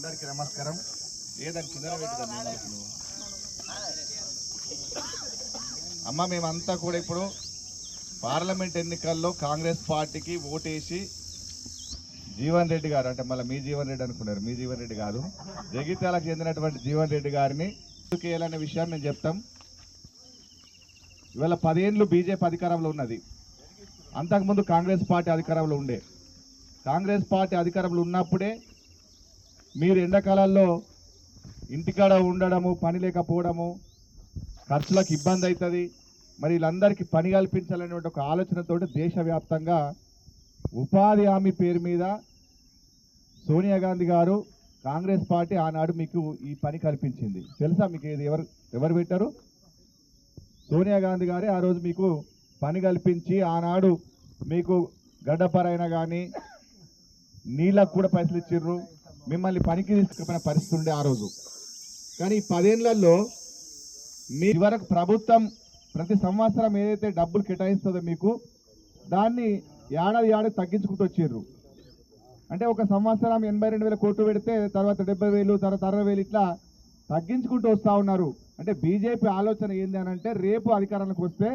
అందరికీ నమస్కారం. లేదని కింద పెట్టుదాన్ని అమ్మ మేమంతా కూడా ఇప్పుడు పార్లమెంట్ ఎన్నికల్లో కాంగ్రెస్ పార్టీకి ఓటేసి జీవన్ రెడ్డి గారు అంటే మళ్ళీ మీ జీవన్ రెడ్డి అనుకున్నారు. మీ జీవన్ రెడ్డి కాదు. జగిత్యాలకు చెందినటువంటి జీవన్ రెడ్డి గారిని వేయాలనే విషయాన్ని మేము చెప్తాం. ఇవాళ పదేళ్ళు బీజేపీ అధికారంలో ఉన్నది. అంతకుముందు కాంగ్రెస్ పార్టీ అధికారంలో ఉండే. కాంగ్రెస్ పార్టీ అధికారంలో ఉన్నప్పుడే మీరు ఎండాకాలాల్లో ఇంటికాడ ఉండడము పని లేకపోవడము ఖర్చులకు ఇబ్బంది అవుతుంది. మరి వీళ్ళందరికీ పని కల్పించాలనే ఒక ఆలోచనతో దేశవ్యాప్తంగా ఉపాధి హామీ పేరు మీద సోనియా గాంధీ గారు కాంగ్రెస్ పార్టీ ఆనాడు మీకు ఈ పని కల్పించింది. తెలుసా మీకు ఇది ఎవరు ఎవరు పెట్టారు? సోనియా గాంధీ గారే ఆ రోజు మీకు పని కల్పించి ఆనాడు మీకు గడ్డపరైనా కానీ నీళ్ళకు కూడా పైసలు ఇచ్చిర్రు. మిమ్మల్ని పనికి తీసుకుపోయిన పరిస్థితి ఉండే ఆ రోజు. కానీ ఈ పదేళ్ళలో మీ వరకు ప్రభుత్వం ప్రతి సంవత్సరం ఏదైతే డబ్బులు కేటాయిస్తుందో మీకు దాన్ని ఏడాది ఏడాది తగ్గించుకుంటూ వచ్చిర్రు. అంటే ఒక సంవత్సరం ఎనభై రెండు వేల కోట్లు పెడితే తర్వాత డెబ్బై వేలు తర్వాత అరవై వేలు ఇట్లా తగ్గించుకుంటూ వస్తూ ఉన్నారు. అంటే బీజేపీ ఆలోచన ఏంది అని అంటే రేపు అధికారానికి వస్తే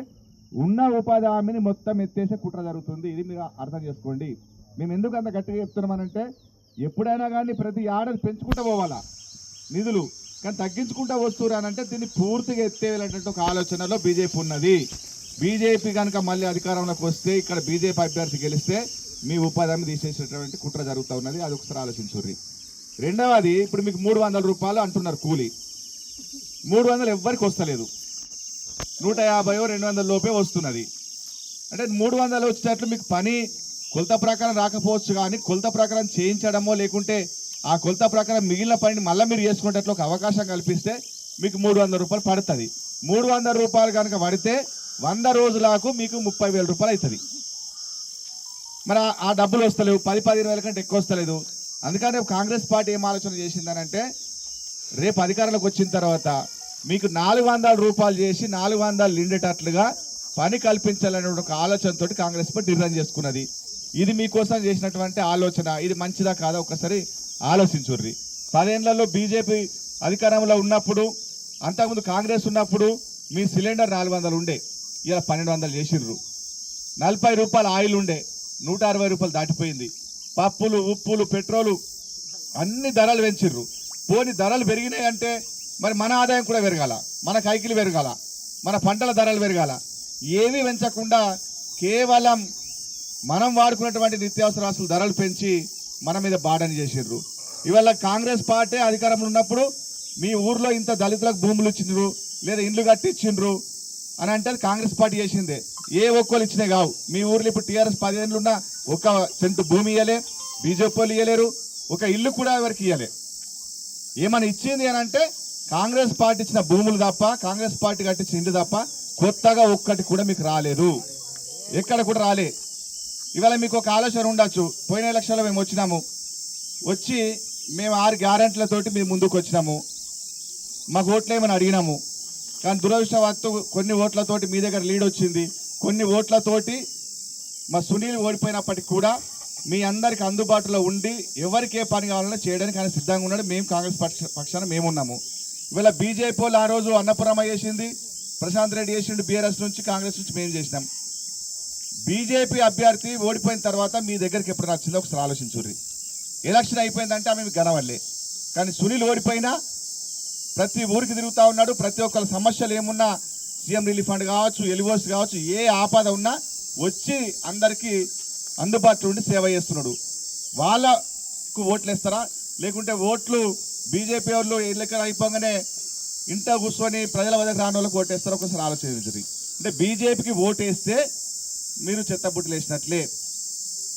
ఉన్న ఉపాధి హామీని మొత్తం ఎత్తేసే కుట్ర జరుగుతుంది. ఇది మీరు అర్థం చేసుకోండి. మేము ఎందుకు అంత గట్టిగా చెప్తున్నామనంటే ఎప్పుడైనా కానీ ప్రతి ఏడాది పెంచుకుంటూ పోవాలా? నిధులు. కానీ తగ్గించుకుంటూ వస్తున్నారంటే దీన్ని పూర్తిగా ఎత్తేయాలంటే ఒక ఆలోచనలో బీజేపీ ఉన్నది. బీజేపీ కనుక మళ్ళీ అధికారంలోకి వస్తే ఇక్కడ బీజేపీ అభ్యర్థి గెలిస్తే మీ ఉపాధి హామీ తీసేసేటటువంటి కుట్ర జరుగుతూ ఉన్నది. అది ఒకసారి ఆలోచించుర్రి. రెండవది ఇప్పుడు మీకు మూడు వందల రూపాయలు అంటున్నారు కూలీ. మూడు వందలు ఎవ్వరికి వస్తలేదు. నూట యాభై రెండు వందల లోపే వస్తున్నది. అంటే మూడు వందలు వచ్చేటట్లు మీకు పని కొలత ప్రకారం రాకపోవచ్చు కానీ కొలత ప్రకారం చేయించడమో లేకుంటే ఆ కొలత ప్రకారం మిగిలిన పనిని మళ్ళీ మీరు చేసుకునేటట్లు ఒక అవకాశం కల్పిస్తే మీకు మూడు వందల రూపాయలు పడుతుంది. మూడు వందల రూపాయలు కనుక పడితే వంద రోజులకు మీకు ముప్పై వేల రూపాయలు అవుతుంది. మరి ఆ- డబ్బులు వస్తలేవు. పది పదిహేను వేల కంటే ఎక్కువ వస్తలేదు. అందుకని కాంగ్రెస్ పార్టీ ఏం ఆలోచన చేసిందనంటే రేపు అధికారంలోకి వచ్చిన తర్వాత మీకు నాలుగు వందల రూపాయలు చేసి నాలుగు వందలు నిండేటట్లుగా పని కల్పించాలనే ఒక ఆలోచనతో కాంగ్రెస్ పార్టీ డిజైన్ చేసుకున్నది. ఇది మీకోసం చేసినటువంటి ఆలోచన. ఇది మంచిదా కాదా ఒకసారి ఆలోచించుర్రి. పదేళ్ళలో బీజేపీ అధికారంలో ఉన్నప్పుడు అంతకుముందు కాంగ్రెస్ ఉన్నప్పుడు మీ సిలిండర్ నాలుగు వందలు ఉండే ఇలా పన్నెండు వందలు చేసిర్రు. నలభై రూపాయల ఆయిల్ ఉండే నూట అరవై రూపాయలు దాటిపోయింది. పప్పులు ఉప్పులు పెట్రోలు అన్ని ధరలు పెంచిర్రు. పోని ధరలు పెరిగినాయి అంటే మరి మన ఆదాయం కూడా పెరగాల. మన కైకిలు పెరగాల. మన పంటల ధరలు పెరగాల. ఏమీ పెంచకుండా కేవలం మనం వాడుకున్నటువంటి నిత్యావసర నిత్యావసరాస్తుల ధరలు పెంచి మన మీద బాడని చేసిర్రు. ఇవాళ కాంగ్రెస్ పార్టీ అధికారంలో ఉన్నప్పుడు మీ ఊర్లో ఇంత దళితులకు భూములు ఇచ్చిండ్రు లేదా ఇండ్లు కట్టించిండ్రు అని అంటే అది కాంగ్రెస్ పార్టీ చేసిందే. ఏ ఒక్కరు ఇచ్చినాయి కావు. మీ ఊర్లో ఇప్పుడు టీఆర్ఎస్ పదిహేనులు ఉన్న ఒక సెంటు భూమి ఇవ్వలే బీజేపీ వాళ్ళు ఇయ్యలేరు ఒక ఇల్లు కూడా ఎవరికి ఇవ్వలే ఏమైనా ఇచ్చింది అని అంటే కాంగ్రెస్ పార్టీ ఇచ్చిన భూములు తప్ప కాంగ్రెస్ పార్టీ కట్టించిన ఇండ్లు తప్ప కొత్తగా ఒక్కటి కూడా మీకు రాలేదు. ఎక్కడ కూడా రాలే. ఇవాళ మీకు ఒక ఆలోచన ఉండొచ్చు. పోయిన ఎలక్షన్లో మేము వచ్చినాము. వచ్చి మేము ఆరు గ్యారెంట్లతోటి మేము ముందుకు వచ్చినాము. మాకు ఓట్లు ఏమని అడిగినాము. కానీ దురదృష్టవత్తు కొన్ని ఓట్లతోటి మీ దగ్గర లీడ్ వచ్చింది. కొన్ని ఓట్లతోటి మా సునీల్ ఓడిపోయినప్పటికీ కూడా మీ అందరికి అందుబాటులో ఉండి ఎవరికి ఏ పని కావాలన్నా చేయడానికి ఆయన సిద్ధంగా ఉన్నాడు. మేము కాంగ్రెస్ పక్ష పక్షాన మేము ఉన్నాము. ఇవాళ బీజేపీ వాళ్ళు ఆ రోజు అన్నపురమ్మ చేసింది. ప్రశాంత్ రెడ్డి చేసిండు బీఆర్ఎస్ నుంచి కాంగ్రెస్ నుంచి మేము చేసినాం. బీజేపీ అభ్యర్థి ఓడిపోయిన తర్వాత మీ దగ్గరికి ఎప్పుడు వచ్చిందో? ఒకసారి ఆలోచించుర్రి. ఎలక్షన్ అయిపోయిందంటే ఆమె గనవల్లే కానీ సునీల్ ఓడిపోయినా ప్రతి ఊరికి తిరుగుతూ ఉన్నాడు. ప్రతి ఒక్కరి సమస్యలు ఏమున్నా సీఎం రిలీఫ్ ఫండ్ కావచ్చు ఎలివోస్ కావచ్చు ఏ ఆపద ఉన్నా వచ్చి అందరికీ అందుబాటులో ఉండి సేవ చేస్తున్నాడు. వాళ్ళకు ఓట్లు వేస్తారా లేకుంటే ఓట్లు బీజేపీ వాళ్ళు ఎన్నికలు అయిపోగానే ఇంట కూర్చొని ప్రజల వద్దకు రాని వాళ్ళకి ఓటేస్తారా? ఒకసారి ఆలోచించండి అంటే బీజేపీకి ఓటేస్తే మీరు చెత్తబుట్టలు వేసినట్లే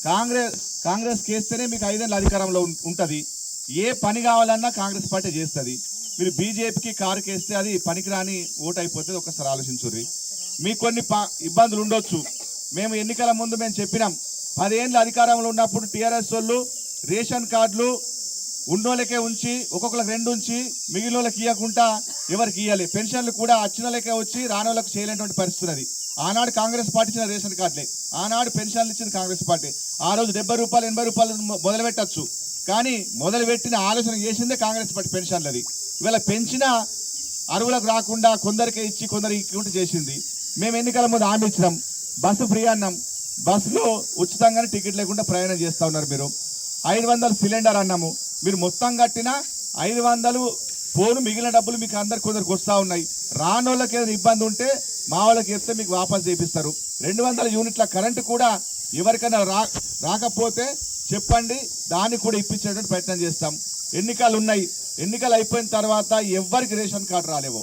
కాంగ్రెస్ కాంగ్రెస్ కేస్తేనే మీకు ఐదేళ్ళు అధికారంలో ఉంటుంది. ఏ పని కావాలన్నా కాంగ్రెస్ పార్టీ చేస్తుంది. మీరు బీజేపీకి కారు కేస్తే అది పనికిరాని ఓటు అయిపోతుంది ఒకసారి ఆలోచించుర్రి. మీకు కొన్ని ప- ఇబ్బందులు ఉండొచ్చు. మేము ఎన్నికల ముందు మేము చెప్పినాం. పదేళ్ళు అధికారంలో ఉన్నప్పుడు టీఆర్ఎస్ వాళ్ళు రేషన్ కార్డులు ఉన్నోళ్ళకే ఉంచి ఒక్కొక్కరికి రెండు ఉంచి మిగిలిన వాళ్ళకి ఇవ్వకుండా ఎవరికి ఇవ్వాలి పెన్షన్లు కూడా వచ్చిన వాళ్ళకే వచ్చి రానోళ్ళకి చేయలేనటువంటి పరిస్థితి అది. ఆనాడు కాంగ్రెస్ పార్టీ ఇచ్చిన రేషన్ కార్డులే. ఆనాడు పెన్షన్లు ఇచ్చింది కాంగ్రెస్ పార్టీ. ఆ రోజు డెబ్బై రూపాయలు ఎనభై రూపాయలు మొదలు పెట్టచ్చు కానీ మొదలుపెట్టిన ఆలోచన చేసిందే కాంగ్రెస్ పార్టీ పెన్షన్లది ఇవాళ పెంచిన అరువులకు రాకుండా కొందరికే ఇచ్చి కొందరికి చేసింది. మేము ఎన్నికల ముందు హామీ ఇచ్చినాం. బస్సు ఫ్రీ అన్నాం. బస్సులో ఉచితంగానే టికెట్ లేకుండా ప్రయాణం చేస్తూ ఉన్నారు మీరు. ఐదు వందలు సిలిండర్ అన్నాము. మీరు మొత్తం కట్టిన ఐదు వందలు పోను మిగిలిన డబ్బులు మీకు అందరు కొందరికి వస్తూ ఉన్నాయి. రానోళ్ళకి ఏదైనా ఇబ్బంది ఉంటే మా వాళ్ళకి ఇస్తే మీకు వాపస్ చేపిస్తారు. రెండు వందల యూనిట్ల కరెంటు కూడా ఎవరికైనా రా రాకపోతే చెప్పండి దాన్ని కూడా ఇప్పించేటువంటి ప్రయత్నం చేస్తాం. ఎన్నికలు ఉన్నాయి. ఎన్నికలు అయిపోయిన తర్వాత ఎవరికి రేషన్ కార్డు రాలేవో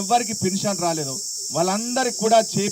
ఎవరికి పెన్షన్ రాలేదో వాళ్ళందరికి కూడా చేపి